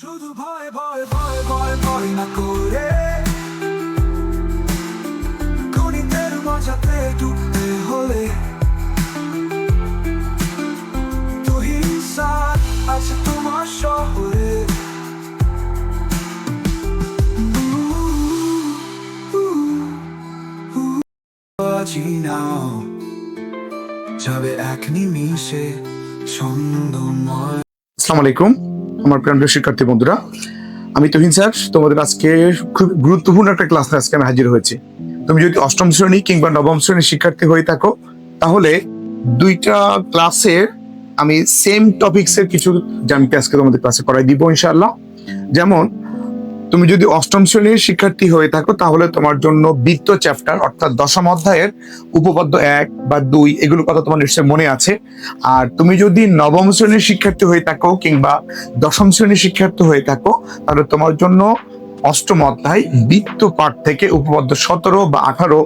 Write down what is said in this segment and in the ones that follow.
শুধু ভয় ভয় ভয় ভয় ভয় না করে। গণিতের মজাতে ডুবতে হলে আছে তোমার শহরে। এক নিমিষে ছন্দময়। আসসালামু আলাইকুম। আমার প্রাণপ্রিয় শিক্ষার্থী বন্ধুরা, আমি তুহিন স্যার, তোমাদের আজকে খুব গুরুত্বপূর্ণ একটা ক্লাসে আজকে আমি হাজির হয়েছি। তুমি যদি অষ্টম শ্রেণি কিংবা নবম শ্রেণির শিক্ষার্থী হয়ে থাকো, তাহলে দুইটা ক্লাসের আমি সেম টপিক্সের কিছু জানকে আজকে তোমাদের ক্লাসে করাই দিব ইনশাআল্লাহ। যেমন তুমি যদি অষ্টম শ্রেণির শিক্ষার্থী হয়ে থাকো, তাহলে তোমার জন্য বৃত্ত চ্যাপ্টার, অর্থাৎ দশম অধ্যায়ের উপপাদ্য এক বা দুই, এগুলোর কথা তোমার নিশ্চয় মনে আছে। আর তুমি যদি নবম শ্রেণির শিক্ষার্থী হয়ে থাকো কিংবা দশম শ্রেণির শিক্ষার্থী হয়ে থাকো, তাহলে তোমার জন্য অষ্টম অধ্যায়, বৃত্ত পাঠ থেকে উপপাদ্য সতেরো বা আঠারো,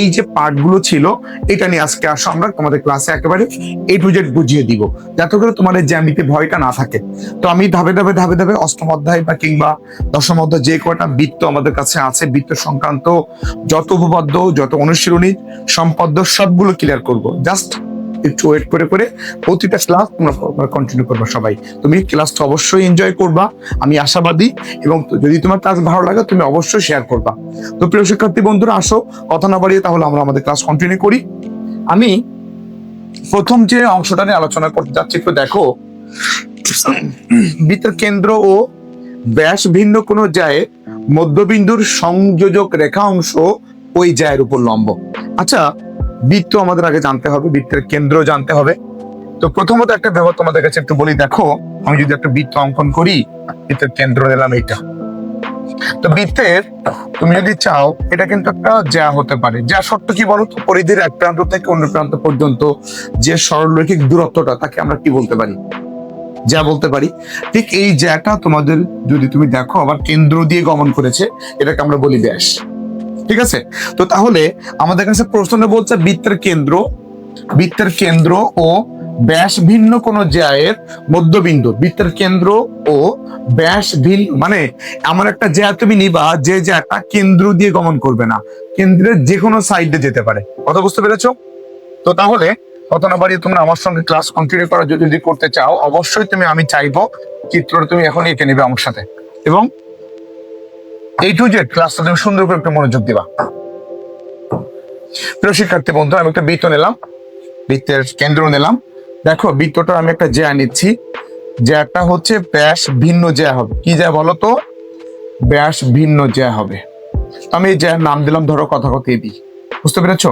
এই যে পাঠগুলো ছিল, এটা নিয়ে আজকে আসো আমরা, তোমাদের ক্লাসে একেবারে এ টু জেড বুঝিয়ে দিব। যাতে করে তোমাদের জ্যামিতে ভয়টা না থাকে। তো আমি ধাপে ধাপে ধাপে ধাপে অষ্টম অধ্যায় বা কিংবা দশম অধ্যায় যে কয়টা বৃত্ত আমাদের কাছে আছে, বৃত্ত সংক্রান্ত যত উপপাদ্য, যত অনুশীলনী সম্পদ্য সবগুলো ক্লিয়ার করব। জাস্ট একটু ওয়েট করে করে প্রতিটা ক্লাস তোমরা কন্টিনিউ করবা সবাই। তুমি ক্লাসটা অবশ্যই এনজয় করবা, আমি আশাবাদী। এবং যদি তোমার ক্লাস ভালো লাগে, তুমি অবশ্যই শেয়ার করবা। তো প্রিয় শিক্ষার্থী বন্ধুরা, আসো, কথা না বাড়িয়ে তাহলে আমরা আমাদের ক্লাস কন্টিনিউ করি। আমি প্রথম যে অংশটা নিয়ে আলোচনা করতে যাচ্ছি, একটু দেখো। বৃত্তের কেন্দ্র ও ব্যাস ভিন্ন কোনো জায়ে মধ্যবিন্দুর সংযোজক রেখা অংশ ওই জায়ের উপর লম্ব। আচ্ছা বৃত্ত আমাদের আগে জানতে হবে, বৃত্তের কেন্দ্র জানতে হবে। তো প্রথমত একটা ব্যাপার তোমাদের কাছে একটু বলি, দেখো, আমি যদি একটা বৃত্ত অঙ্কন করি, বৃত্তের কেন্দ্র নিলাম এইটা। তো বৃত্তের, তুমি যদি চাও, এটা কিন্তু একটা যা হতে পারে। যা শর্ত কি বলো তো পরিধির এক প্রান্ত থেকে অন্য প্রান্ত পর্যন্ত যে সরলরৈখিক দূরত্বটা, তাকে আমরা কি বলতে পারি? যা বলতে পারি। ঠিক এই জ্যাটা তোমাদের যদি তুমি দেখো, আবার কেন্দ্র দিয়ে গমন করেছে, এটাকে আমরা বলি ব্যাস। ঠিক আছে? তো তাহলে আমাদের কাছে প্রশ্ন বলছে বৃত্তের কেন্দ্র বৃত্তের কেন্দ্র ও ব্যাস ভিন্ন কোন জ্যায়ের মধ্যবিন্দু। বৃত্তের কেন্দ্র ও ব্যাস ভিন্ন মানে এমন একটা জ্যা তুমি নিবা, যে জ্যাটা কেন্দ্র দিয়ে গমন করবে না। কেন্দ্রের যে কোনো সাইডে যেতে পারে। কথা বুঝতে পেরেছ? তো তাহলে কত বাড়িয়ে তোমরা আমার সঙ্গে ক্লাস কন্টিনিউ করা যদি করতে চাও, অবশ্যই তুমি আমি চাইব চিত্রটা তুমি এখন এঁকে নেবে আমার সাথে। এবং এই টু জেড ক্লাসটা তুমি সুন্দর করে একটু মনোযোগ দিবা। প্রিয় শিক্ষার্থী বন্ধু, আমি একটা বৃত্ত নিলাম। বৃত্তের কেন্দ্র নিলাম। দেখো, বৃত্তটা আমি একটা জ্যা নিচ্ছি। জ্যাটা হচ্ছে ব্যাস ভিন্ন জ্যা হবে। কি জ্যা বলো তো? ব্যাস ভিন্ন জ্যা হবে। আমি এই জ্যার নাম দিলাম, ধরো কথা কথা এবি বুঝতে পেরেছ?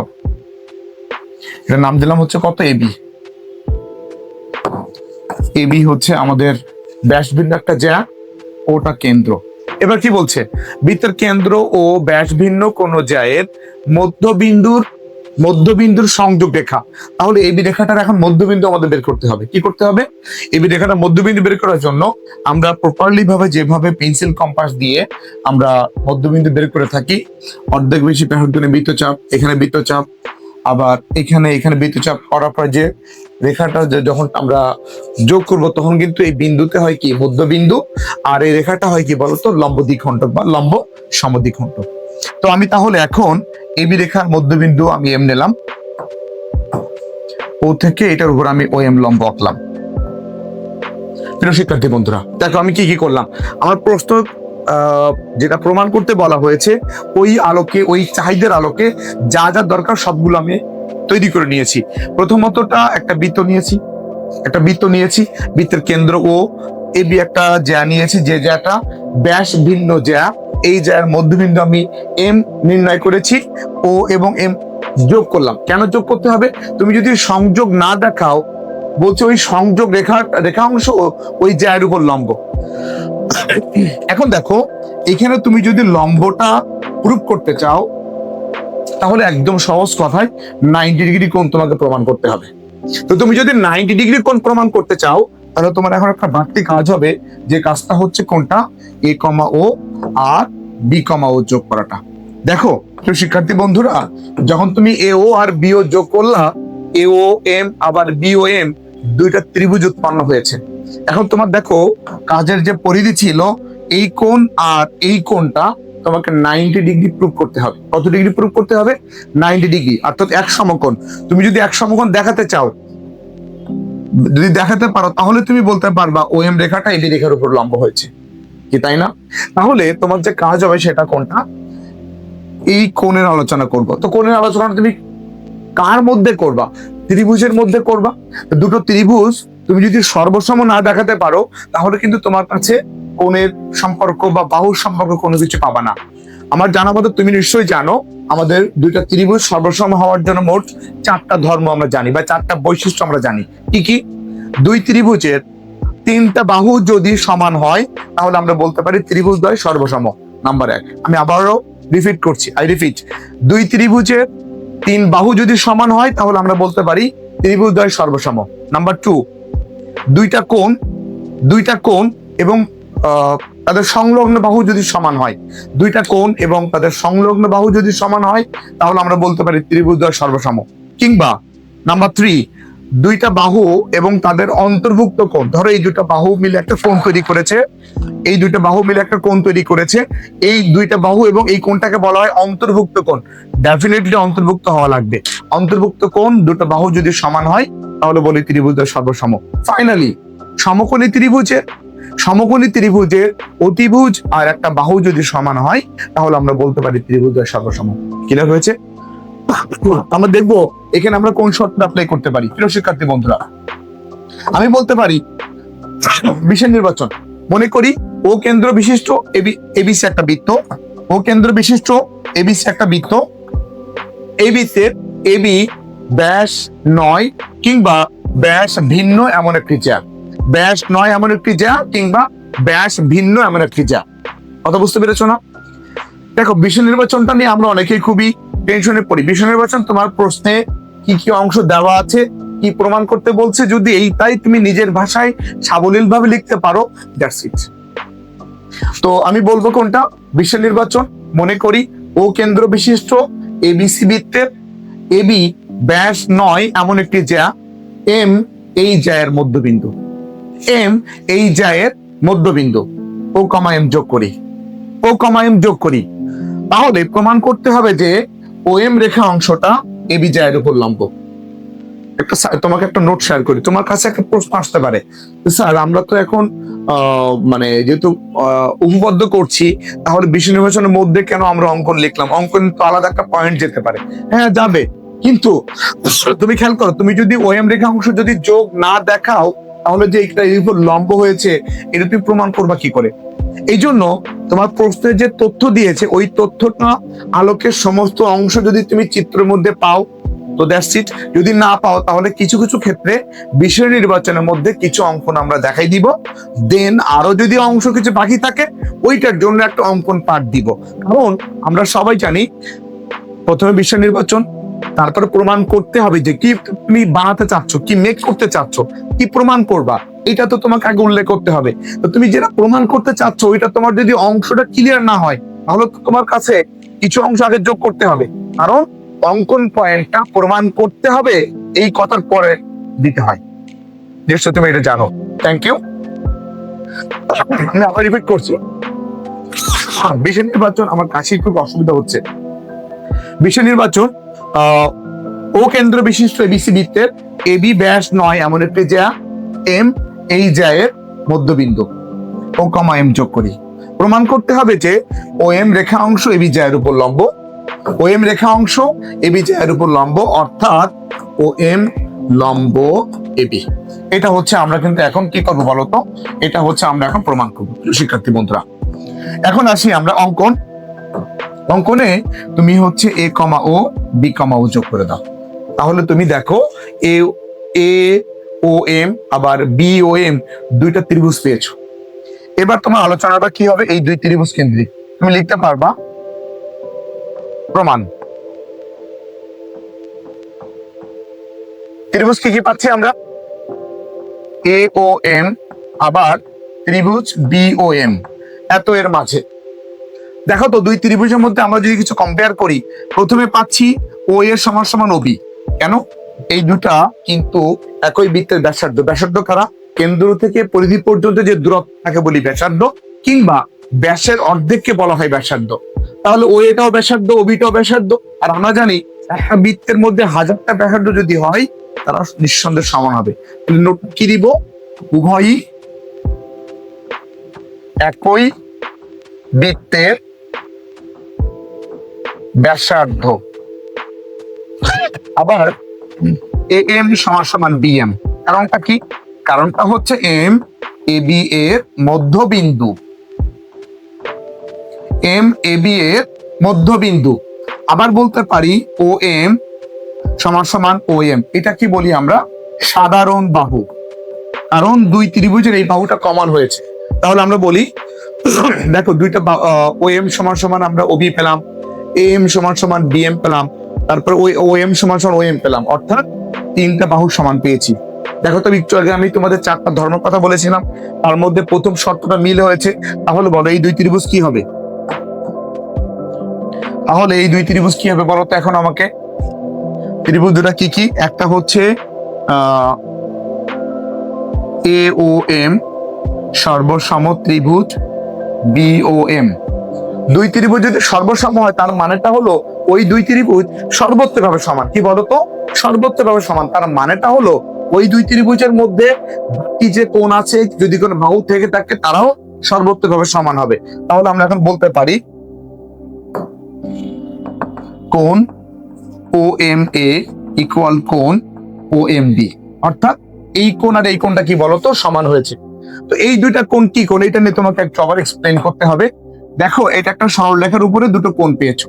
এটার নাম দিলাম হচ্ছে কত এবি এবি হচ্ছে আমাদের ব্যাস ভিন্ন একটা জ্যা, ওটা কেন্দ্র। এবার কি বলছে? বৃত্তের কেন্দ্র ও ব্যাস ভিন্ন কোন জ্যায়ের মধ্যবিন্দুর মধ্যবিন্দুর সংযোগ রেখা। তাহলে এবি রেখাটার এখন মধ্যবিন্দু আমাদের বের করতে হবে। কি করতে হবে? এবি রেখাটা মধ্যবিন্দু বের করার জন্য আমরা প্রপারলি ভাবে যেভাবে পেন্সিল কম্পাস দিয়ে আমরা মধ্যবিন্দু বের করে থাকি, অর্ধেক বেশি প্যাহটনে বৃত্তচাপ, এখানে বৃত্তচাপ, আবার এখানে এখানে বৃত্তচাপ করার পর যে রেখাটা যখন আমরা যোগ করব, তখন কিন্তু এই বিন্দুতে হয় কি? মধ্যবিন্দু। আর এই রেখাটা হয় কি বলতো? লম্ব দ্বিখণ্ডক বা লম্ব সমদ্বিখণ্ডক। তো আমি তাহলে এখন এবি রেখার মধ্যবিন্দু আমি এম নিলাম। ও থেকে এটার উপর আমি ও এম লম্ব আঁকলাম। প্রিয় শিক্ষার্থী বন্ধুরা, দেখো আমি কি কি করলাম? আমার প্রশ্ন যেটা প্রমাণ করতে বলা হয়েছে, ওই আলোকে, ওই চাহিদার আলোকে যা যা দরকার সবগুলো আমি তৈরি করে নিয়েছি। প্রথমতটা একটা বৃত্ত নিয়েছি, একটা বৃত্ত নিয়েছি, বৃত্তের কেন্দ্র ও এবি একটা জ্যা নিয়েছি, যে জ্যাটা ব্যাস ভিন্ন জ্যা। এই জ্যার মধ্যবিন্দু আমি এম নির্ণয় করেছি, ও এবং এম যোগ করলাম। কেন যোগ করতে হবে? তুমি যদি সংযোগ না দেখাও, বলছে ওই সংযোগ রেখা রেখা অংশ ওই জ্যায়ের উপর লম্ব। এখন দেখো, এখানে তুমি যদি লম্বটা প্রুফ করতে চাও, তাহলে একদম সহজ কথায় নাইনটি ডিগ্রি কোণ তোমাকে প্রমাণ করতে হবে। তো তুমি যদি নাইনটি ডিগ্রি কোণ প্রমাণ করতে চাও, তাহলে তোমার এখন একটা বাড়তি কাজ হবে, যে কাজটা হচ্ছে কোনটা এ কমা ও আর বি কমা ও যোগ করাটা। দেখো, তো শিক্ষার্থী বন্ধুরা, যখন তুমি এ ও আর বি ও যোগ করলা এ ও এম আবার বি ও এম দুইটা ত্রিভুজ উৎপন্ন হয়েছে। এখন তোমার দেখো, কাজের যে পরিধি ছিল, এই কোণ আর এই কোণটা তোমাকে নাইনটি ডিগ্রি প্রুভ করতে হবে। কত ডিগ্রি প্রুভ করতে হবে? নাইনটি ডিগ্রি অর্থাৎ এক সমকোণ। তুমি যদি এক সমকোণ দেখাতে চাও, যদি দেখাতে পারো, তাহলে তুমি বলতে পারবা ও এম রেখাটা এডি রেখার উপর লম্ব হয়েছে। কি তাই না? তাহলে তোমার যে কাজ হবে সেটা কোনটা? এই কোণের আলোচনা করব। তো কোণের আলোচনা তুমি কার মধ্যে করবা? ত্রিভুজের মধ্যে করবা। দুটো ত্রিভুজ তুমি যদি সর্বসম না দেখাতে পারো, তাহলে কিন্তু তোমার কাছে কোণের সম্পর্ক বা বাহুর সম্পর্ক কোনো কিছু পাবা না। আমার জানা মতো তুমি নিশ্চয়ই জানো, আমাদের দুইটা ত্রিভুজ সর্বসম হওয়ার জন্য মোট চারটা ধর্ম আমরা জানি বা চারটা বৈশিষ্ট্য আমরা জানি। কি কি? দুই ত্রিভুজের তিনটা বাহু যদি সমান হয়, তাহলে আমরা বলতে পারি ত্রিভুজ দ্বয় সর্বসম। নাম্বার এক। আমি আবারও রিপিট করছি আই রিপিট দুই ত্রিভুজের তিন বাহু যদি সমান হয়, তাহলে আমরা বলতে পারি ত্রিভুজ দ্বয় সর্বসম। নাম্বার টু দুইটা কোণ দুইটা কোণ এবং তাদের সংলগ্ন বাহু যদি সমান হয়, দুইটা কোণ এবং তাদের সংলগ্ন বাহু যদি সমান হয়, তাহলে আমরা বলতে পারি ত্রিভুজ দ্বয় সর্বসম। কিংবা নাম্বার থ্রি দুইটা বাহু এবং তাদের অন্তর্ভুক্ত কোণ। ধরো এই দুইটা বাহু মিলে একটা কোণ তৈরি করেছে। এই দুইটা বাহু মিলে একটা কোণ তৈরি করেছে। এই দুইটা বাহু এবং এই কোণটাকে বলা হয় অন্তর্ভুক্ত কোণ। ডেফিনেটলি অন্তর্ভুক্ত হওয়া লাগবে। অন্তর্ভুক্ত কোণ, দুটো বাহু যদি সমান হয়, তাহলে বলি ত্রিভুজ সর্বসম। ফাইনালি সমকোণী ত্রিভুজের সমকোণী ত্রিভুজের অতিভুজ আর একটা বাহু যদি সমান হয়, তাহলে আমরা বলতে পারি ত্রিভুজ দ্বয় সর্বসম। ক্লিয়ার হয়েছে? আমরা দেখব এখানে আমরা কোন শর্তটা অ্যাপ্লাই করতে পারি। প্রিয় শিক্ষার্থী বন্ধুরা, আমি বলতে পারি, বিশেষ নির্বাচন। মনে করি, ও কেন্দ্র বিশিষ্ট এবিসি একটা বৃত্ত। ও কেন্দ্র বিশিষ্ট, এবিসি একটা বৃত্ত। এই বৃত্তের এবি ব্যাস নয় কিংবা ব্যাস ভিন্ন এমন একটি জ্যা ব্যাস নয় এমন একটি জ্যা কিংবা ব্যাস ভিন্ন এমন একটি জ্যা কথা বুঝতে পেরেছ না? দেখো বিষয় নির্বাচনটা নিয়ে আমরা অনেকেই খুবই টেনশনে পড়ি। বিষয় নির্বাচন, তোমার প্রশ্নে কি কি অংশ দেওয়া আছে, কি প্রমাণ করতে বলছে? যদি এইটাই তুমি নিজের ভাষায় সাবলীল ভাবে লিখতে পারো দ্যাটস ইট তো আমি বলব কোনটা? বিশ্ব নির্বাচন, মনে করি, ও কেন্দ্র বিশিষ্ট এবিসি বৃত্তের এবি ব্যাস নয়, এমন একটি জ্যা এম এই জ্যায়ের মধ্যবিন্দু এম এই জ্যায়ের মধ্যবিন্দু, ও কমা এম যোগ করি, ও কমা এম যোগ করি। তাহলে প্রমাণ করতে হবে যে ও এম রেখা অংশটা এবি জ্যায়ের উপর লম্ব। একটা তোমাকে একটা নোট শেয়ার করি। তোমার কাছে একটা প্রশ্ন আসতে পারে। স্যার, আমরা তো এখন মানে যেহেতু উপপাদ্য করছি, তাহলে বিশ্ব নির্বাচনের মধ্যে কেন আমরা অঙ্কন লিখলাম? অঙ্কন তো আলাদা একটা পয়েন্ট যেতে পারে। হ্যাঁ যাবে। কিন্তু, তুমি খেয়াল করো, তুমি যদি ওএম রেখা অংশ যদি যোগ না দেখাও তাহলে যে এটা এর উপর লম্ব হয়েছে, এটা তুমি প্রমাণ করবা কি করে? এই জন্য তোমার প্রশ্নে যে তথ্য দিয়েছে, ওই তথ্যটা আলোকের সমস্ত অংশ যদি তুমি চিত্রের মধ্যে পাও, তো দ্যাটস ইট যদি না পাও, তাহলে কিছু কিছু ক্ষেত্রে বিষয় নির্বাচনের মধ্যে কিছু অঙ্কন আমরা দেখাই দিব। দেন আরও যদি অংশ কিছু বাকি থাকে, ওইটার জন্য একটা অঙ্কন পাঠ দিব। কারণ আমরা সবাই জানি, প্রথমে বিষয় নির্বাচন তারপরে প্রমাণ করতে হবে যে কি তুমি বানাতে চাচ্ছ, কি মেক করতে চাচ্ছ, কি প্রমাণ করবা। এটা তো তোমাকে আগে উল্লেখ করতে হবে। তো তুমি যেটা প্রমাণ করতে চাচ্ছ, ওইটা তোমার যদি অংশটা ক্লিয়ার না হয়, তাহলে তো তোমার কাছে কিছু অংশ আগে যোগ করতে হবে। কারণ অঙ্কন পয়েন্টটা প্রমাণ করতে হবে, এই কথার পরে দিতে হয়। নিশ্চয় তুমি এটা জানো। থ্যাংক ইউ আমি আবার রিপিট করছি। বিষয় নির্বাচন আমার কাছে খুব অসুবিধা হচ্ছে। বিষয় নির্বাচন ও কেন্দ্র বিশিষ্ট এবিসি বৃত্তের এবি ব্যাস নয় এমন একটি যা এম এই জায়ের মধ্যবিন্দু। ও কমা এম যোগ করি। প্রমাণ করতে হবে যে ও এম রেখা অংশ এবি জায়ের উপর লম্ব। ও এম রেখা অংশ এবি জায়ের উপর লম্ব, অর্থাৎ ও এম লম্ব এবি এটা হচ্ছে আমরা কিন্তু এখন কি করব বলতো? এটা হচ্ছে আমরা এখন প্রমাণ করব। শিক্ষার্থী বন্ধুরা, এখন আসি আমরা অঙ্কন অঙ্কনে তুমি হচ্ছে এ কমা ও বি কমা ও যোগ করে দাও। তাহলে তুমি দেখো এ এ ও এম আবার বি ও এম দুইটা ত্রিভুজ পেয়েছ। এবার তোমার আলোচনাটা কি হবে? এই দুই ত্রিভুজ কেন্দ্রিক। তুমি লিখতে পারবা? প্রমাণ। ত্রিভুজ কি কি পাচ্ছি আমরা? এ ও এম আবার ত্রিভুজ বি ও এম এত এর মাঝে। দেখো তো, দুই ত্রিভুজের মধ্যে আমরা যদি কিছু কম্পেয়ার করি, প্রথমে পাচ্ছি ও এর সমান সমান ওবি কেন? এই দুটা কিন্তু একই বৃত্তের ব্যাসার্ধ। ব্যাসার্ধ কারা? কেন্দ্র থেকে পরিধি পর্যন্ত যে দূরত্ব তাকে বলি ব্যাসার্ধ, কিংবা ব্যাসের অর্ধেককে বলা হয় ব্যাসার্ধ। তাহলে ও এটাও ব্যাসার্ধ ওবিটাও ব্যাসার্ধ। আর আমরা জানি একটা বৃত্তের মধ্যে হাজারটা ব্যাসার্ধ যদি হয়, তারা নিঃসন্দেহে সমান হবে। নোট কি দিব? উভয়ই একই বৃত্তের ব্যাসার্ধ। আবার এ এম সমান সমান বি এম। কারণটা কি? কারণটা হচ্ছে এম এ বি এর মধ্যবিন্দু। এম এ বি এর মধ্যবিন্দু। আবার বলতে পারি ও এম সমান সমান ও এম। এটা কি বলি আমরা? সাধারণ বাহু। কারণ দুই ত্রিভুজের এই বাহুটা কমন হয়েছে। তাহলে আমরা বলি, দেখো দুইটা ও এম সমান সমান আমরা ওবি পেলাম। এ এম সমান সমান ডিএম পেলাম, তারপর ওই ও এম সমান সমান ও এম পেলাম, অর্থাৎ তিনটা বাহু সমান পেয়েছি। দেখো তো একটু আগে আমি তোমাদের চারটা ধর্মের কথা বলেছিলাম, তার মধ্যে প্রথম শর্তটা মিল হয়েছে, তাহলে বলো এই দুই ত্রিভুজ কি হবে? তাহলে এই দুই ত্রিভুজ কি হবে বলো তো এখন আমাকে? ত্রিভুজ দুটা কি কি? একটা হচ্ছে এ ও এম সর্বসম ত্রিভুজ বি ও এম দুই ত্রিভুজ যদি সর্বসম হয়, তার মানেটা হলো ওই দুই ত্রিভুজ সর্বত্রভাবে সমান। কি বলতো? সর্বত্রভাবে সমান। তার মানেটা হলো ওই দুই ত্রিভুজের মধ্যে বাকি যে কোণ আছে, যদি কোনো বাহু থেকে থাকে, তারাও সর্বত্রভাবে সমান হবে। তাহলে আমরা এখন বলতে পারি কোণ ও এম এ ইকুয়াল কোণ ও এম বি অর্থাৎ এই কোণ আর এই কোণটা কি বলতো? সমান হয়েছে। তো এই দুইটা কোণ কি কোণ? এটা নিয়ে তোমাকে একটু আবার এক্সপ্লেন করতে হবে। দেখো, এটা একটা সরলরেখার উপরে দুটো কোণ পেয়েছ।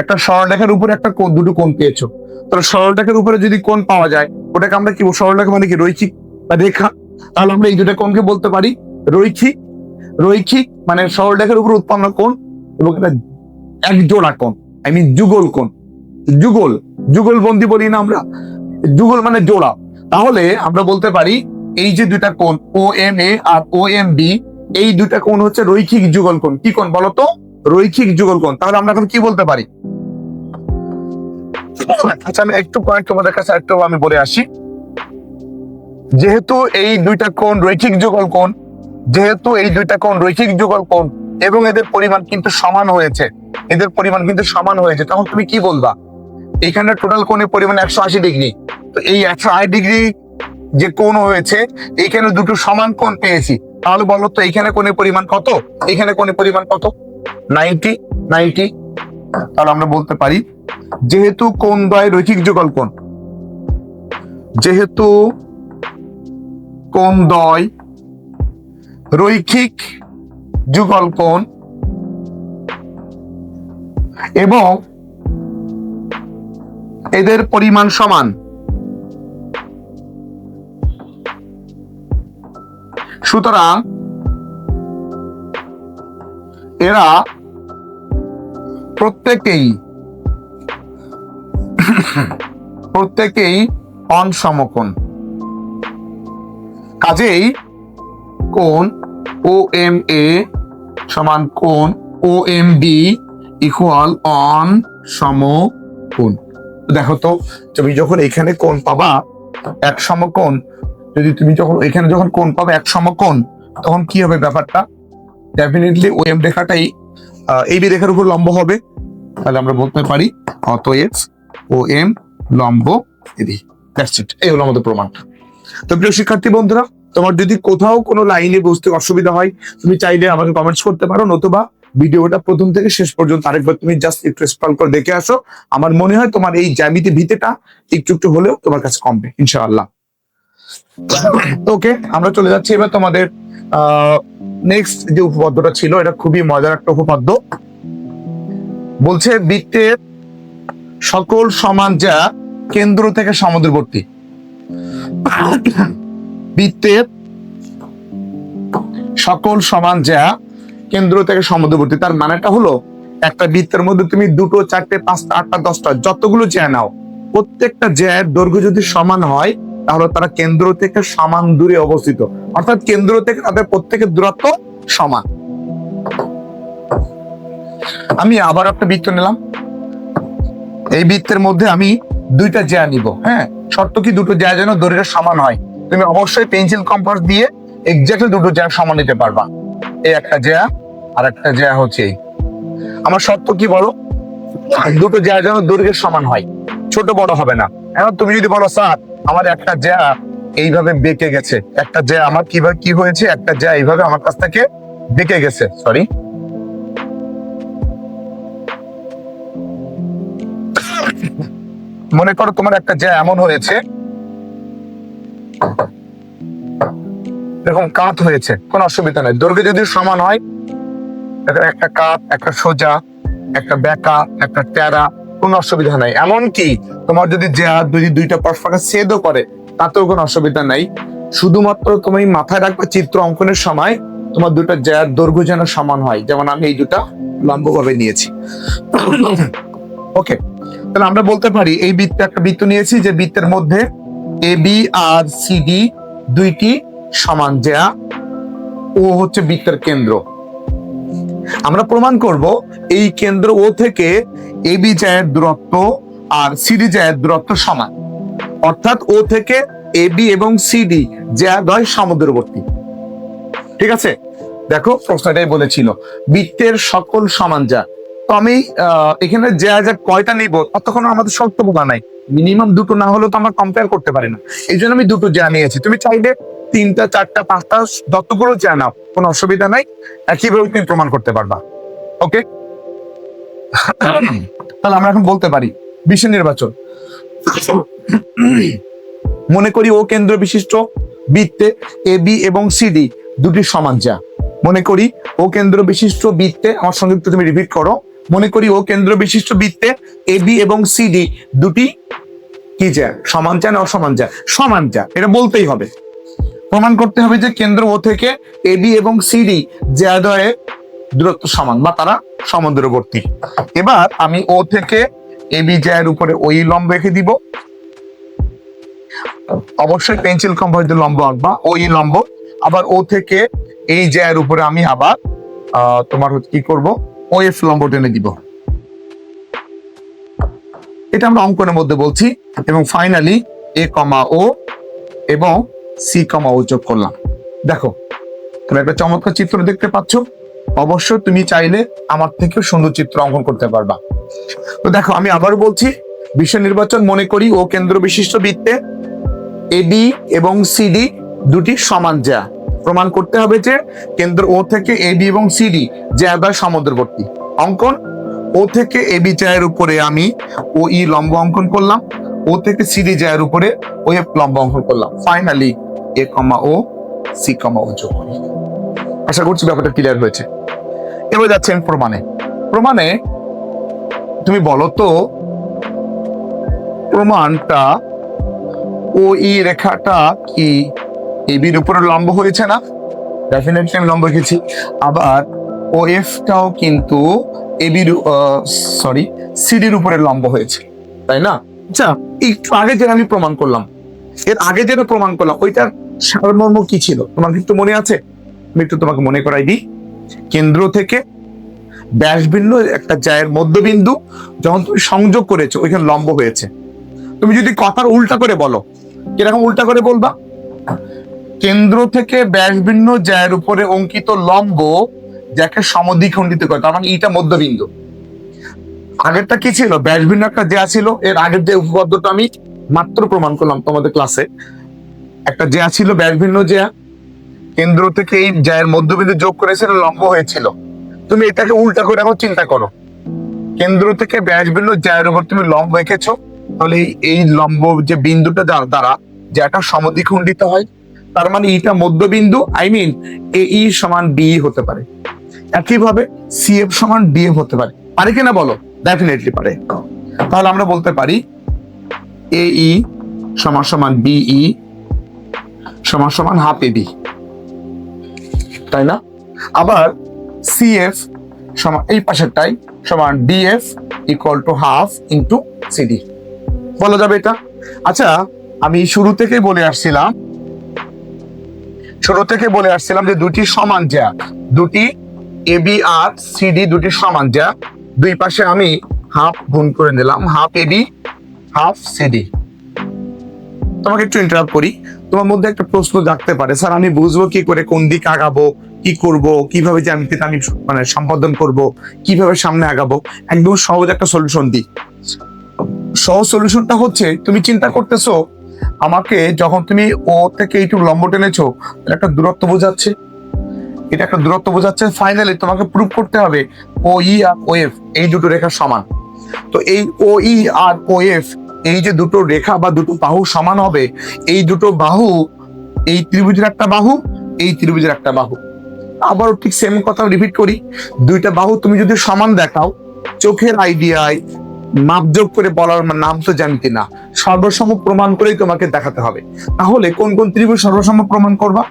একটা সরলরেখার উপরে একটা দুটো কোণ পেয়েছ। তাহলে সরলরেখার উপরে যদি কোণ পাওয়া যায়, ওটাকে আমরা কি? সরলরেখা মানে কি? রৈখিক বা রেখা? তাহলে আমরা এই দুটো কোণকে বলতে পারি রৈখিক। রৈখিক মানে সরলরেখার উপর উৎপন্ন কোণ এবং এটা এক জোড়া কোণ আই মিন যুগল কোণ। যুগল যুগল বন্দি বলি না আমরা। যুগল মানে জোড়া। তাহলে আমরা বলতে পারি এই যে দুটা কোণ ও এম এ আর ও এম বি এই দুইটা কোণ হচ্ছে রৈখিক যুগল কোণ। কি কোণ বলতো? রৈখিক যুগল কোণ। তাহলে আমরা এখন কি বলতে পারি? আচ্ছা আমি একটু পয়েন্ট তোমাদের কাছে একটু আমি বলে আসি। যেহেতু এই দুইটা কোণ রৈখিক যুগল কোণ, যেহেতু এই দুইটা কোণ রৈখিক যুগল কোণ, এবং এদের পরিমাণ কিন্তু সমান হয়েছে, এদের পরিমাণ কিন্তু সমান হয়েছে, তখন তুমি কি বলবা? এখানে টোটাল কোণের পরিমাণ একশো আশি ডিগ্রি তো এই একশো আশি ডিগ্রি যে কোণ হয়েছে, এইখানে দুটো সমান কোণ পেয়েছি। তাহলে বলো তো, এইখানে কোণের পরিমাণ কত? এখানে কোণের পরিমাণ কত? Ninety ninety. তাহলে আমরা বলতে পারি, যেহেতু কোণ দ্বয় রৈখিক যুগল কোণ, যেহেতু কোণ দ্বয় রৈখিক যুগল কোণ, এবং এদের পরিমাণ সমান সুতরাং এরা প্রত্যেকেই প্রত্যেকেই অনসমকোণ। কাজেই কোণ ও এম এ সমান কোণ ও এম বি ইকুয়াল অন সমকোণ দেখো তো, তুমি যখন এখানে কোণ পাবা, এক সমকোণ যদি তুমি যখন এখানে যখন কোণ পাবে এক সমকোণ, তখন কি হবে ব্যাপারটা? ডেফিনেটলি ও এম রেখাটাই এই বি রেখার উপর লম্ব হবে। তাহলে আমরা বলতে পারি, অতএব ও এম লম্ব ইট এই হলো আমাদের প্রমাণটা তো প্রিয় শিক্ষার্থী বন্ধুরা, তোমার যদি কোথাও কোনো লাইনে বুঝতে অসুবিধা হয়, তুমি চাইলে আমাকে কমেন্টস করতে পারো, নতুবা ভিডিওটা প্রথম থেকে শেষ পর্যন্ত আরেকবার তুমি জাস্ট একটু স্ক্রল করে দেখে আসো। আমার মনে হয় তোমার এই জ্যামিতি ভিতেটা একটু একটু হলেও তোমার কাছে কমবে, ইনশাআল্লাহ। ওকে আমরা চলে যাচ্ছি এবার তোমাদের নেক্সট যে উপপাদ্যটা ছিল, এটা খুবই মজার একটা উপপাদ্য। বলছে, বৃত্তের সকল সমান যা কেন্দ্র থেকে সমুদ্রবর্তী। বৃত্তের সকল সমান যা কেন্দ্র থেকে সমুদ্রবর্তী। তার মানেটা হলো, একটা বৃত্তের মধ্যে তুমি দুটো, চারটে, পাঁচটা, আটটা, দশটা, যতগুলো জ্যা নাও, প্রত্যেকটা জ্যার দৈর্ঘ্য যদি সমান হয় তাহলে তারা কেন্দ্র থেকে সমান দূরে অবস্থিত। অর্থাৎ কেন্দ্র থেকে তাদের প্রত্যেকের দূরত্ব সমান। আমি আবার একটা বৃত্ত নিলাম। এই বৃত্তের মধ্যে আমি দুইটা জ্যা নিব হ্যাঁ? শর্ত কি? দুটো জ্যা যেন দৈর্ঘ্য সমান হয়। তুমি অবশ্যই পেন্সিল কম্পাস দিয়ে এক্স্যাক্টলি দুটো জ্যা সমান নিতে পারবা। এই একটা জ্যা, আর একটা জ্যা হচ্ছে আমার শর্ত কি বলো? দুটো জ্যা যেন দৈর্ঘ্যের সমান হয়। ছোট বড় হবে না। এখন তুমি যদি বলো, স্যার, আমার একটা জ্যা এইভাবে বেঁকে গেছে, একটা জ্যা আমার কীভাবে কি হয়েছে, একটা জ্যা এইভাবে আমার কাছ থেকে বেঁকে গেছে। সরি মনে করো তোমার একটা জ্যা এমন হয়েছে, এরকম কাত হয়েছে, কোনো অসুবিধা নাই। দৈর্ঘ্য যদি সমান হয় একটা কাত একটা সোজা, একটা বেকা, একটা টেরা কোনো অসুবিধা নাই। এমনকি তোমার যদি জ্যা যদি দুইটা পরস্পরকে সেদও করে, তাতেও কোনো অসুবিধা নাই। শুধুমাত্র তুমি মাথায় রাখবে চিত্র অঙ্কনের সময় তোমার দুটো জ্যার দৈর্ঘ্য যেন সমান হয়। যেমন আমি এই দুটা লম্বভাবে নিয়েছি। ওকে তাহলে আমরা বলতে পারি, এই বৃত্তে একটা বৃত্ত নিয়েছি, যে বৃত্তের মধ্যে এ বি আর সি ডি দুইটি সমান জ্যা ও হচ্ছে বৃত্তের কেন্দ্র। আমরা প্রমাণ করব এই কেন্দ্র ও থেকে এ বি জ্যায়ের দূরত্ব আর সিডি জ্যায়ের দূরত্ব সমান। অর্থাৎ ও থেকে এ বি এবং সিডি জ্যা দ্বয় সমুদ্রবর্তী। ঠিক আছে? দেখো, প্রশ্নটাই বলেছিল, বৃত্তের সকল সমান যা। তো আমি এখানে যা যা কয়টা নিব, ততক্ষণ আমাদের শর্ত বোঝা নাই। মিনিমাম দুটো না হলেও তো আমরা কম্পেয়ার করতে পারি না। এই জন্য আমি দুটো যা নিয়েছি। তুমি চাইলে তিনটা, চারটা, পাঁচটা, যতগুলো যা নাও কোনো অসুবিধা নাই। একইভাবে তুমি প্রমাণ করতে পারবা। ওকে তাহলে আমরা এখন বলতে পারি বিষয় নির্বাচন। মনে করি ও কেন্দ্র বিশিষ্ট, বৃত্তে এ বি এবং সিডি দুটি সমান যা। মনে করি ও কেন্দ্র বিশিষ্ট বৃত্তে, আমার সঙ্গে তুমি রিপিট করো। মনে করি ও কেন্দ্র বিশিষ্ট বৃত্তে এ বি এবং সিডি দুটি কি যা? সমান যা না অসমান যা? সমান যা। এটা বলতেই হবে। প্রমাণ করতে হবে যে কেন্দ্র ও থেকে এ বি এবং সিডি জ্যাদয়ের দূরত্ব সমান বা তারা সমুদ্রবর্তী। এবার আমি ও থেকে এ বি জ্যায়ের উপরে ওই লম্ব রেখে দিব। অবশ্যই পেন্সিল কম্পাস দিয়ে লম্ব আঁকবা, ওই লম্ব। আবার ও থেকে এই জ্যায়ের উপরে আমি আবার তোমার হচ্ছে কি করব? ও এফ লম্ব টেনে দিব। এটা আমরা অঙ্কনের মধ্যে বলছি। এবং ফাইনালি এ কমা ও এবং সি কমা ও যোগ করলাম। দেখো, তুমি একটা চমৎকার চিত্র দেখতে পাচ্ছ। অবশ্য তুমি চাইলে আমার থেকেও সুন্দর চিত্র অঙ্কন করতে পারবা। তো দেখো, আমি আবার বলছি, বিশ্ব নির্বাচন মনে করি ও কেন্দ্র বিশিষ্ট বৃত্তে এডি এবং সিডি দুটি সমান জ্যা প্রমাণ করতে হবে যে কেন্দ্র ও থেকে এবি এবং সিডি জ্যা দ্বয় সমুদ্রবর্তী। অঙ্কন ও থেকে এবি জ্যায়ের উপরে আমি ও ই লম্ব অঙ্কন করলাম। ও থেকে সিডি জ্যায়ের উপরে ও এফ লম্ব অঙ্কন করলাম। ফাইনালি এ কমা ও সি কমা ও যোগ করি। আশা করছি ব্যাপারটা ক্লিয়ার হয়েছে। এবার যাচ্ছেন প্রমাণে। প্রমাণে তুমি বলো তো প্রমাণটা ও ই রেখাটা কি এবির উপরে লম্ব হয়েছে না? ডেফিনেটলি আমি লম্ব রেখেছি। আবার ও এফটাও কিন্তু এবির সরি সিডির উপরে লম্ব হয়েছে। তাই না? আচ্ছা একটু আগে যেটা আমি প্রমাণ করলাম। এর আগে যেটা প্রমাণ করলাম ওইটার সারমর্ম কি ছিল? তোমার কিন্তু মনে আছে? আমি একটু তোমাকে মনে করাই দিই। কেন্দ্র থেকে ব্যাসবিন্দু, একটা জায়ের মধ্যবিন্দু, যখন তুমি সংযোগ করেছ, ওইখানে লম্ব হয়েছে। তুমি যদি কথার উল্টা করে বলো, কীরকম উল্টা করে বলবা? কেন্দ্র থেকে ব্যাসবিন্দু, জায়ের উপরে অঙ্কিত লম্ব, যাকে সমদ্বিখণ্ডিত করে, তার মানে ইটা মধ্যবিন্দু। আগেরটা কি ছিল? ব্যাসবিন্দু একটা জ্যা ছিল। এর আগের যে উপপাদ্যটা আমি মাত্র প্রমাণ করলাম তোমাদের ক্লাসে একটা জেয়া ছিল ব্যাসবিন্দু জেয়া। কেন্দ্র থেকে এই জ্যায়ের মধ্যবিন্দু যোগ করেছিল লম্ব হয়েছিল। তুমি এটাকে উল্টা করে এখন চিন্তা করো। কেন্দ্র থেকে ব্যাসবিন্দু জ্যায়ের উপর তুমি লম্ব এঁকেছো, তাহলে এই- লম্ব যে বিন্দুটা দ্বারা- জ্যাটা সমদ্বিখণ্ডিত হয়। তার মানে এটা মধ্যবিন্দু আই মিন এ ই সমান বি হতে পারে। একইভাবে সি এফ সমান ডি এফ হতে পারে। পারে কিনা বলো? ডেফিনেটলি পারে। তাহলে আমরা বলতে পারি, এ ই সমান সমান বিই সমান সমান হাফ এ বি তাই না? আবার সি এফ সমান এই পাশেরটাই সমান DF equal to half into CD বলা যাবে এটা? আচ্ছা আমি শুরু থেকে বলে আসছিলাম শুরু থেকে বলে আসছিলাম যে দুটি সমান যা দুটি এ বি আর সিডি দুটি সমান যা দুই পাশে আমি হাফ গুণ করে নিলাম half A B half CD তোমাকে একটু ইন্টারাপ্ট করি। তোমার মধ্যে একটা প্রশ্ন জাগতে পারে, স্যার, আমি বুঝব কি করে, কোন দিক আগাবো, কি করব, কীভাবে জ্যামিতিতে আমি আমি মানে সম্পাদন করব, কীভাবে সামনে আগাবো? একদম সহজ একটা সলিউশন দিই। সহজ সলিউশনটা হচ্ছে, তুমি চিন্তা করতেছো, আমাকে যখন তুমি ও থেকে এইটুকু লম্ব টেনেছো একটা দূরত্ব বোঝাচ্ছে। এটা একটা দূরত্ব বোঝাচ্ছে ফাইনালি তোমাকে প্রুভ করতে হবে ও ই আর ও এফ এই দুটো রেখা সমান। তো এই ও ই আর ও এফ এই যে দুটো রেখা বা দুটো বাহু সমান হবে, এই দুটো বাহু, এই ত্রিভুজের একটা বাহু, এই ত্রিভুজের একটা বাহু। আবারও ঠিক সেম কথা রিপিট করি, দুইটা বাহু তুমি যদি সমান দেখাও, চোখের আইডিয়ায় মাপযোগ করে বলার নাম তো জানতে না, সর্বসম প্রমাণ করেই তোমাকে দেখাতে হবে। তাহলে কোন কোন ত্রিভুজ সর্বসম প্রমাণ করবা?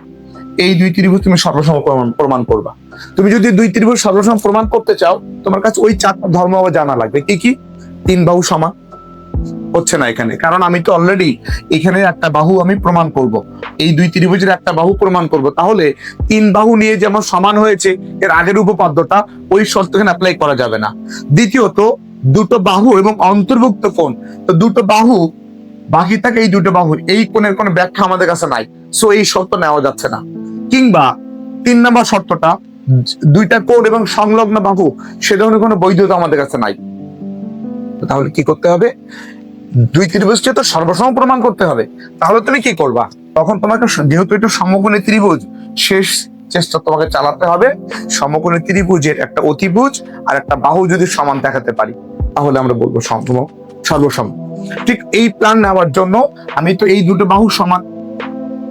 এই দুই ত্রিভুজ তুমি সর্বসম প্রমাণ করবা। তুমি যদি দুই ত্রিভুজ সর্বসম প্রমাণ করতে চাও, তোমার কাছে ওই চারটা ধর্ম আবার জানা লাগবে। কি কি? তিন বাহু সমান। হচ্ছে না এখানে। কারণ আমি তো অলরেডি এখানে একটা বাহু আমি প্রমাণ করব। এই দুই ত্রিভুজের একটা বাহু প্রমাণ করব। তাহলে তিন বাহু নিয়ে যেমন সমান হয়েছে, এর আগের উপপাদ্যটা ওই শর্ত এখানে অ্যাপ্লাই করা যাবে না। দ্বিতীয়ত, দুটো বাহু এবং অন্তর্ভুক্ত কোণ। তো দুটো বাহু, বাকি থাকে এই দুটো বাহু, এই কোণের কোনো ব্যাখ্যা আমাদের কাছে নাই। সো এই শর্ত নেওয়া যাচ্ছে না। কিংবা, তিন নম্বর শর্তটা, দুইটা কোণ এবং সংলগ্ন বাহু, সে ধরনের কোনো বৈধতা আমাদের কাছে নাই। তাহলে কি করতে হবে? দুই ত্রিভুজকে তো সর্বসম প্রমাণ করতে হবে। তাহলে তুমি কি করবা? তখন তোমাকে যেহেতু একটু সমকোণী ত্রিভুজ, শেষ চেষ্টা তোমাকে চালাতে হবে। সমকোণী ত্রিভুজের একটা অতিভুজ আর একটা বাহু যদি সমান দেখাতে পারি, তাহলে আমরা বলব সম সর্বসম। ঠিক এই প্ল্যান নেওয়ার জন্য আমি তো এই দুটো বাহু সমান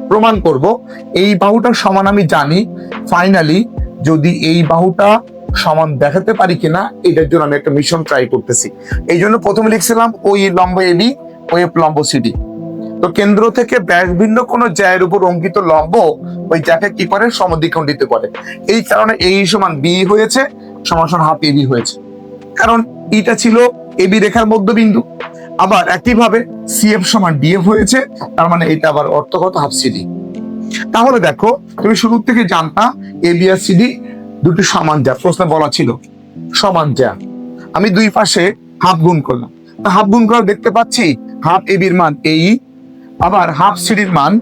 প্রমাণ করব। এই বাহুটা সমান আমি জানি। ফাইনালি যদি এই বাহুটা সমান দেখাতে পারি কিনা, এটার জন্য আমি একটা মিশন ট্রাই করতেছি। এই জন্য প্রথমে লিখছিলাম ওই লম্ব এবি ও এফ লম্ব সিডি তো কেন্দ্র থেকে ব্যাস ভিন্ন কোন জায়ের উপর অঙ্কিত লম্ব ওই জায়গায় কি করে? সমদ্বিখণ্ডিত করে। এই কারণে এই সমান বি হয়েছে, সমান সমান হাফ এবি হয়েছে। কারণ এটা ছিল এবি রেখার মধ্যবিন্দু। আবার একইভাবে সিএফ সমান ডিএফ হয়েছে, তার মানে এটা আবার অর্থগত হাফ সিডি তাহলে দেখো, তুমি শুরু থেকে জানতা এ বি আর সিডি দুটি সমান যা প্রশ্নে বলা ছিল। সমান যা। আমি দুই পাশে হাফ গুণ করলাম। তা হাফ গুণ করে দেখতে পাচ্ছি হাফ এ বির মান এই আবার হাফ সিডির মান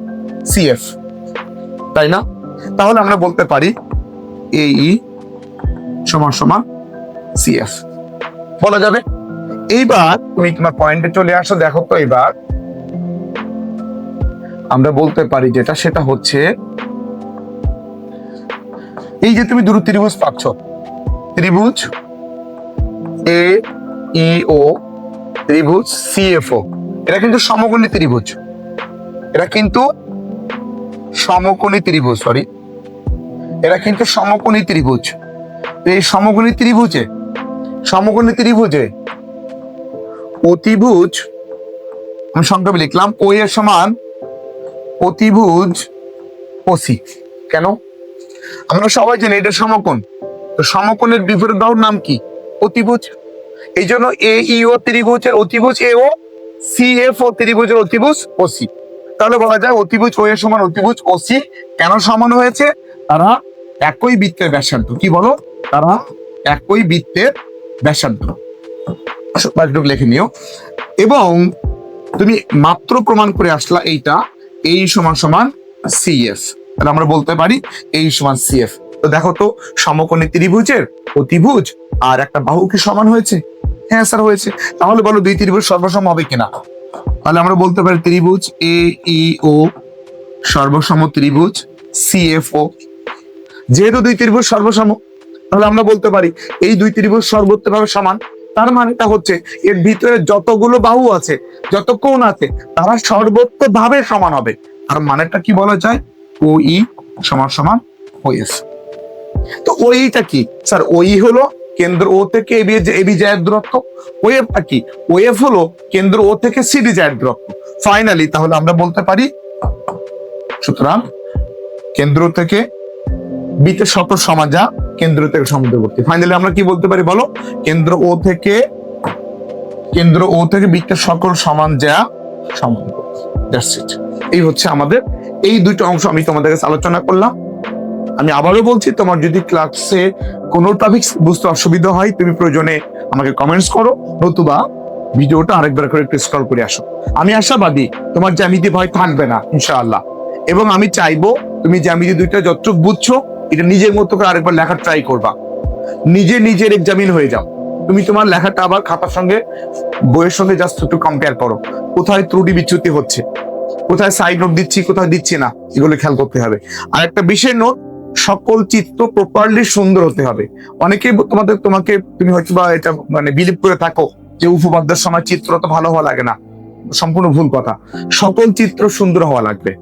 সিএফ তাই না? তাহলে আমরা বলতে পারি এই সমান সমান সিএফ বলা যাবে? এইবার তুমি তোমার পয়েন্টে চলে আসো, দেখো তো এবার। আমরা বলতে পারি যেটা, সেটা হচ্ছে এই যে তুমি দুটো ত্রিভুজ পাচ্ছ ত্রিভুজ এ ই ও ত্রিভুজ সিএফও এটা কিন্তু সমকোণী ত্রিভুজ। এটা কিন্তু সমকোণী ত্রিভুজ সরি এটা কিন্তু সমকোণী ত্রিভুজ। এই সমকোণী ত্রিভুজে সমকোণী ত্রিভুজে অতিভুজ আমি সংক্ষেপে লিখলাম ও এর সমান অতিভুজ ওসি কেন? আমরা সবাই জানি এটা সমকোণ। তো সমকোণের বিপরীত বাহুর নাম কি? অতিভুজ। এই জন্য এ ই ও ত্রিভুজের অতিভুজ এ ও সি এফ ও ত্রিভুজের অতিভুজ ও সি তাহলে বলা যায় অতিভুজ ও এর সমান অতিভুজ ও সি কেন সমান হয়েছে? তারা একই বৃত্তের ব্যাসার্ধ। কি বলো? তারা একই বৃত্তের ব্যাসার্ধ। লিখে নিও। এবং তুমি মাত্র প্রমাণ করে আসলা এইটা এই সমান সমান সিএফ তাহলে আমরা বলতে পারি এই সমান সিএফ তো দেখো তো, সমকোণী ত্রিভুজের অতিভুজ আর একটা বাহু কি সমান হয়েছে? হ্যাঁ স্যার হয়েছে। তাহলে বলো দুই ত্রিভুজ সর্বসম হবে কিনা? তাহলে আমরা বলতে পারি ত্রিভুজ এ ই ও সর্বসম ত্রিভুজ সিএফও যেহেতু দুই ত্রিভুজ সর্বসম, তাহলে আমরা বলতে পারি এই দুই ত্রিভুজ সর্বোচ্চভাবে সমান। তার মানেটা হচ্ছে, এর ভিতরে যতগুলো বাহু আছে যত কোণ আছে, তারা সর্বোত্তভাবে সমান হবে। আর মানেটা কি বলা যায়? ও ই সমান সমান ও এফ। তো ওইটা কি? স্যার ওই হলো কেন্দ্র ও থেকে এবি এবি জায়ের দূরত্ব। ওয়েভটা কি? ওয়েভ হলো কেন্দ্র ও থেকে সিডি জায়ের দূরত্ব। ফাইনালি তাহলে আমরা বলতে পারি, সুতরাং কেন্দ্র থেকে বিতে শত সমাজা কেন্দ্র থেকে সমুদ্রবর্তী। ফাইনালি আমরা কি বলতে পারি বলো? কেন্দ্র ও থেকে, কেন্দ্র ও থেকে বৃত্তের সকল সমান যা সমুদ্রবর্তী দ্যাটস ইট এই হচ্ছে আমাদের এই দুইটা অংশ আমি তোমাদের কাছে আলোচনা করলাম। আমি আবারও বলছি, তোমার যদি ক্লাসে কোনো টপিক বুঝতে অসুবিধা হয়, তুমি প্রয়োজনে আমাকে কমেন্টস করো, নতুবা ভিডিওটা আরেকবার করে একটু স্ক্রল করে আসো। আমি আশাবাদী, তোমার জ্যামিতি ভয় থাকবে না, ইনশাআল্লাহ। এবং আমি চাইব, তুমি জ্যামিতি দুইটা যতটুকু বুঝছ, এটা নিজের মতো করে আরেকবার লেখার ট্রাই করবা। নিজে নিজের এক্সামিন হয়ে যাও। তুমি তোমার লেখাটা আবার খাতার সঙ্গে, বইয়ের সঙ্গে জাস্ট একটু কম্পেয়ার করো। কোথায় ত্রুটি বিচ্যুতি হচ্ছে? কোথায় সাইড নোট দিচ্ছি, কোথায় দিচ্ছি না, এগুলো খেয়াল করতে হবে। আর একটা বিশেষ নোট সকল চিত্র প্রপারলি সুন্দর হতে হবে। অনেকে তোমাদের, তোমাকে তুমি হয়তো বা এটা মানে বিলিভ করে থাকো যে উপপাদ্যের সময় চিত্র তো ভালো হওয়া লাগে না। সম্পূর্ণ ভুল কথা। সকল চিত্র সুন্দর হওয়া লাগবে।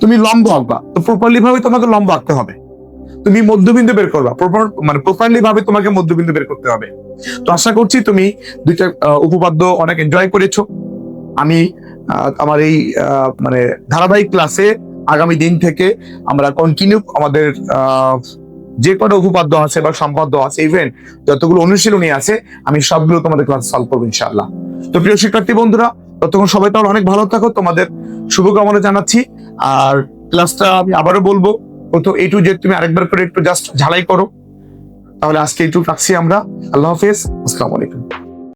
তুমি লম্ব আঁকবা তো প্রপারলি ভাবে তোমাকে লম্ব আঁকতে হবে। তুমি মধ্যবিন্দু বের করবা প্রপার মানে প্রপারলি ভাবে তোমাকে মধ্যবিন্দু বের করতে হবে। তো আশা করছি তুমি দুইটা উপপাদ্য অনেক এনজয় করেছ। আমি আমার এই মানে ধারাবাহিক ক্লাসে আগামী দিন থেকে আমরা কন্টিনিউ আমাদের যে কটা উপপাদ্য আছে বা সম্পাদ্য আছে ইভেন যতগুলো অনুশীলনী আছে, আমি সবগুলো তোমাদের ক্লাস সলভ করব ইনশাল্লাহ তো প্রিয় শিক্ষার্থী বন্ধুরা, ততক্ষণ সবাই তাহলে অনেক ভালো থাকো, তোমাদের শুভকামনা জানাচ্ছি। আর ক্লাসটা আমি আবারও বলব, প্রথম এই টু জেড তুমি আরেকবার করে একটু জাস্ট ঝালাই করো। তাহলে আজকে এইটুকু রাখছি আমরা। আল্লাহ হাফেজ, আসসালামু আলাইকুম।